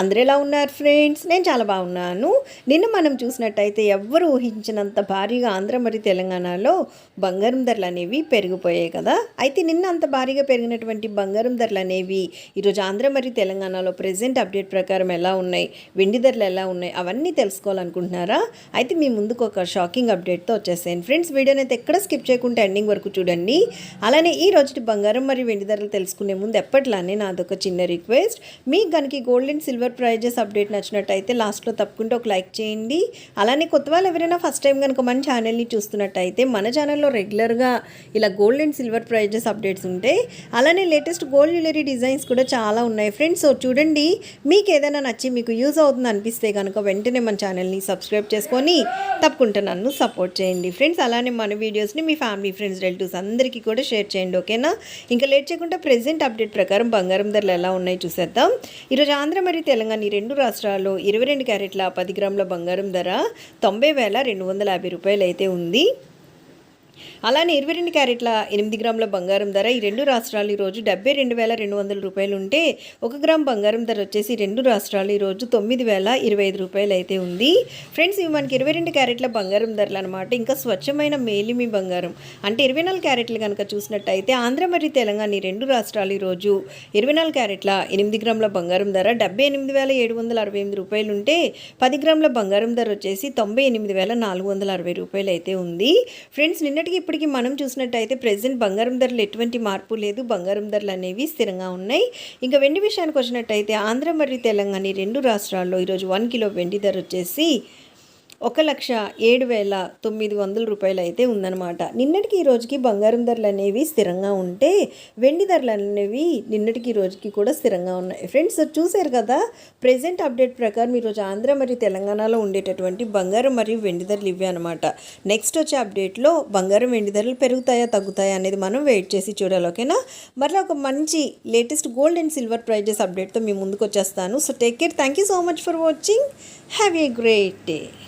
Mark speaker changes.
Speaker 1: అందరు ఎలా ఉన్నారు ఫ్రెండ్స్. నేను చాలా బాగున్నాను. నిన్న మనం చూసినట్టయితే ఎవ్వరు ఊహించినంత భారీగా ఆంధ్ర మరియు తెలంగాణలో బంగారం ధరలు అనేవి పెరిగిపోయాయి కదా. అయితే నిన్న అంత భారీగా పెరిగినటువంటి బంగారం ధరలు అనేవి ఈరోజు ఆంధ్ర మరియు తెలంగాణలో ప్రజెంట్ అప్డేట్ ప్రకారం ఎలా ఉన్నాయి? వెండి ధరలు ఎలా ఉన్నాయి? అవన్నీ తెలుసుకోవాలనుకుంటున్నారా? అయితే మీ ముందుకు ఒక షాకింగ్ అప్డేట్తో వచ్చేసాను ఫ్రెండ్స్ వీడియోని అయితే ఎక్కడ స్కిప్ చేయకుండా ఎండింగ్ వరకు చూడండి. అలానే ఈ రోజు బంగారం మరియు వెండి ధరలు తెలుసుకునే ముందు ఎప్పట్లానే నాదొక చిన్న రిక్వెస్ట్. మీకు కనుక gold and silver silver prices update నచ్చినట్టయితే లాస్ట్లో తప్పకుండా ఒక లైక్ చేయండి. అలానే కొత్త వాళ్ళు ఎవరైనా ఫస్ట్ టైం కనుక మన ఛానల్ని చూస్తున్నట్టయితే మన ఛానల్లో రెగ్యులర్గా ఇలా gold and silver prices updates ఉంటాయి. అలానే లేటెస్ట్ గోల్డ్ జ్యువెలరీ డిజైన్స్ కూడా చాలా ఉన్నాయి ఫ్రెండ్స్ సో చూడండి మీకు ఏదైనా నచ్చి మీకు యూజ్ అవుతుంది అనిపిస్తే కనుక వెంటనే మన ఛానల్ని సబ్స్క్రైబ్ చేసుకొని తప్పకుండా నన్ను సపోర్ట్ చేయండి ఫ్రెండ్స్ అలానే మన వీడియోస్ని మీ ఫ్యామిలీ ఫ్రెండ్స్ రిలేటివ్స్ అందరికీ కూడా షేర్ చేయండి ఓకేనా ఇంకా లేట్ చేయకుండా ప్రెసెంట్ అప్డేట్ ప్రకారం బంగారం ధరలు ఎలా ఉన్నాయి చూసేద్దాం. ఈరోజు ఆంధ్ర మరియు తెలంగాణ ఈ రెండు రాష్ట్రాల్లో ఇరవై రెండు క్యారెట్ల పది గ్రాముల బంగారం ధర తొంభై వేల రెండు వందల యాభై రూపాయలు అయితే ఉంది. అలానే ఇరవై రెండు క్యారెట్ల ఎనిమిది గ్రాముల బంగారం ధర ఈ రెండు రాష్ట్రాలు ఈరోజు డెబ్బై రెండు వేల రెండు వందల రూపాయలు ఉంటే ఒక గ్రామ్ బంగారం ధర వచ్చేసి రెండు రాష్ట్రాలు ఈరోజు తొమ్మిది వేల ఇరవై ఐదు రూపాయలు అయితే ఉంది. ఫ్రెండ్స్ ఇవి మనకి ఇరవై రెండు క్యారెట్ల బంగారం ధరలు అనమాట ఇంకా స్వచ్ఛమైన మేలిమి బంగారం. అంటే ఇరవై నాలుగు క్యారెట్లు కనుక చూసినట్టయితే ఆంధ్ర మరియు తెలంగాణ ఈ రెండు రాష్ట్రాలు ఈరోజు ఇరవై నాలుగు క్యారెట్ల ఎనిమిది గ్రాముల బంగారం ధర డెబ్బై ఎనిమిది వేల ఏడు వందల అరవై ఎనిమిది రూపాయలు ఉంటే పది గ్రాముల బంగారం ధర వచ్చేసి తొంభై ఎనిమిది వేల నాలుగు వందల అరవై రూపాయలు అయితే ఉంది. ఫ్రెండ్స్ నిన్నటికి ఇప్పటికి మనం చూసినట్టయితే ప్రెసెంట్ బంగారం ధరలు ఎటువంటి మార్పు లేదు. బంగారం ధరలు అనేవి స్థిరంగా ఉన్నాయి. ఇంకా వెండి విషయానికి వచ్చినట్టయితే ఆంధ్ర మరియు తెలంగాణ రెండు రాష్ట్రాల్లో ఈరోజు వన్ కిలో వెండి ధర వచ్చేసి ఒక లక్ష ఏడు వేల తొమ్మిది వందల రూపాయలు అయితే ఉందన్నమాట. నిన్నటికి ఈ రోజుకి బంగారం ధరలు అనేవి స్థిరంగా ఉంటే వెండి ధరలు అనేవి నిన్నటికి ఈ రోజుకి కూడా స్థిరంగా ఉన్నాయి. ఫ్రెండ్స్ చూశారు కదా? ప్రెసెంట్ అప్డేట్ ప్రకారం ఈరోజు ఆంధ్ర మరియు తెలంగాణలో ఉండేటటువంటి బంగారం మరియు వెండి ధరలు ఇవే అనమాట నెక్స్ట్ వచ్చే అప్డేట్లో బంగారం వెండి ధరలు పెరుగుతాయా తగ్గుతాయా అనేది మనం వెయిట్ చేసి చూడాలి ఓకేనా? మరలా ఒక మంచి latest gold and silver prices అప్డేట్తో మీ ముందుకు వచ్చేస్తాను. So take care. Thank you so much for watching. Have a great day.